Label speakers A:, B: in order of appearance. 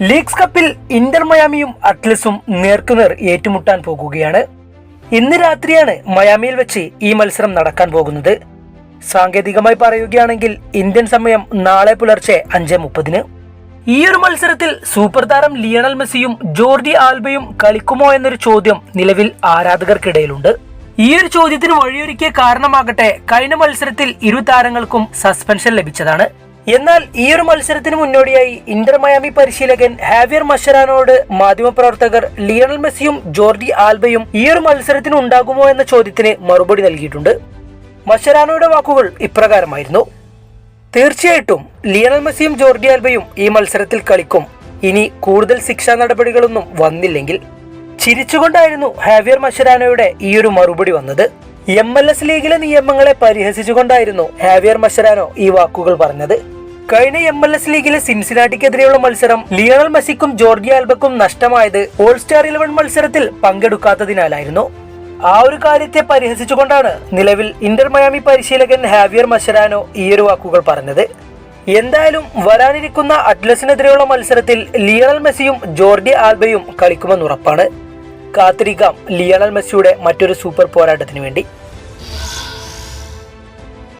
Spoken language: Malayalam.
A: ലീഗ്സ് കപ്പിൽ ഇന്റർ മയാമിയും അറ്റ്ലസും നേർക്കുനേർ ഏറ്റുമുട്ടാൻ പോകുകയാണ്. ഇന്ന് രാത്രിയാണ് മയാമിയിൽ വെച്ച് ഈ മത്സരം നടക്കാൻ പോകുന്നത്. സാങ്കേതികമായി പറയുകയാണെങ്കിൽ ഇന്ത്യൻ സമയം നാളെ പുലർച്ചെ അഞ്ച് മുപ്പതിന്. ഈ ഒരു മത്സരത്തിൽ സൂപ്പർ താരം ലിയണൽ മെസ്സിയും ജോർജി ആൽബയും കളിക്കുമോ എന്നൊരു ചോദ്യം നിലവിൽ ആരാധകർക്കിടയിലുണ്ട്. ഈ ഒരു ചോദ്യത്തിന് വഴിയൊരുക്കിയ കാരണമാകട്ടെ കഴിഞ്ഞ മത്സരത്തിൽ ഇരു താരങ്ങൾക്കും സസ്പെൻഷൻ ലഭിച്ചതാണ്. എന്നാൽ ഈ ഒരു മത്സരത്തിന് മുന്നോടിയായി ഇന്റർ മയാമി പരിശീലകൻ ഹാവിയർ മഷരാനോട് മാധ്യമപ്രവർത്തകർ ലിയണൽ മെസ്സിയും ജോർജി ആൽബയും ഈ ഒരു മത്സരത്തിന് ഉണ്ടാകുമോ എന്ന ചോദ്യത്തിന് മറുപടി നൽകിയിട്ടുണ്ട്. മഷറാനോയുടെ വാക്കുകൾ ഇപ്രകാരമായിരുന്നു. തീർച്ചയായിട്ടും ലിയണൽ മെസ്സിയും ജോർജി ആൽബയും ഈ മത്സരത്തിൽ കളിക്കും. ഇനി കൂടുതൽ ശിക്ഷാ നടപടികളൊന്നും വന്നില്ലെങ്കിൽ ചിരിച്ചുകൊണ്ടായിരുന്നു ഹാവിയർ മഷറാനോയുടെ ഈ ഒരു മറുപടി വന്നത്. എം എൽ എസ് ലീഗിലെ നിയമങ്ങളെ പരിഹസിച്ചുകൊണ്ടായിരുന്നു ഹാവിയർ മഷരാനോ ഈ വാക്കുകൾ പറഞ്ഞത്. കഴിഞ്ഞ എം എൽ എസ് ലീഗിലെ സിൻസിനാട്ടിക്കെതിരെയുള്ള മത്സരം ലിയണൽ മെസ്സിക്കും ജോർജി ആൽബക്കും നഷ്ടമായത് ഓൾ സ്റ്റാർ ഇലവൻ മത്സരത്തിൽ പങ്കെടുക്കാത്തതിനാലായിരുന്നു. ആ ഒരു കാര്യത്തെ പരിഹസിച്ചുകൊണ്ടാണ് നിലവിൽ ഇന്റർ മയാമി പരിശീലകൻ ഹാവിയർ മഷരാനോ ഈയൊരു വാക്കുകൾ പറഞ്ഞത്. എന്തായാലും വരാനിരിക്കുന്ന അറ്റ്ലസിനെതിരെയുള്ള മത്സരത്തിൽ ലിയണൽ മെസ്സിയും ജോർഡി ആൽബയും കളിക്കുമെന്ന് ഉറപ്പാണ് കാത്തിരിക്കാം ലിയണൽ മെസ്സിയുടെ മറ്റൊരു സൂപ്പർ പോരാട്ടത്തിന് വേണ്ടി.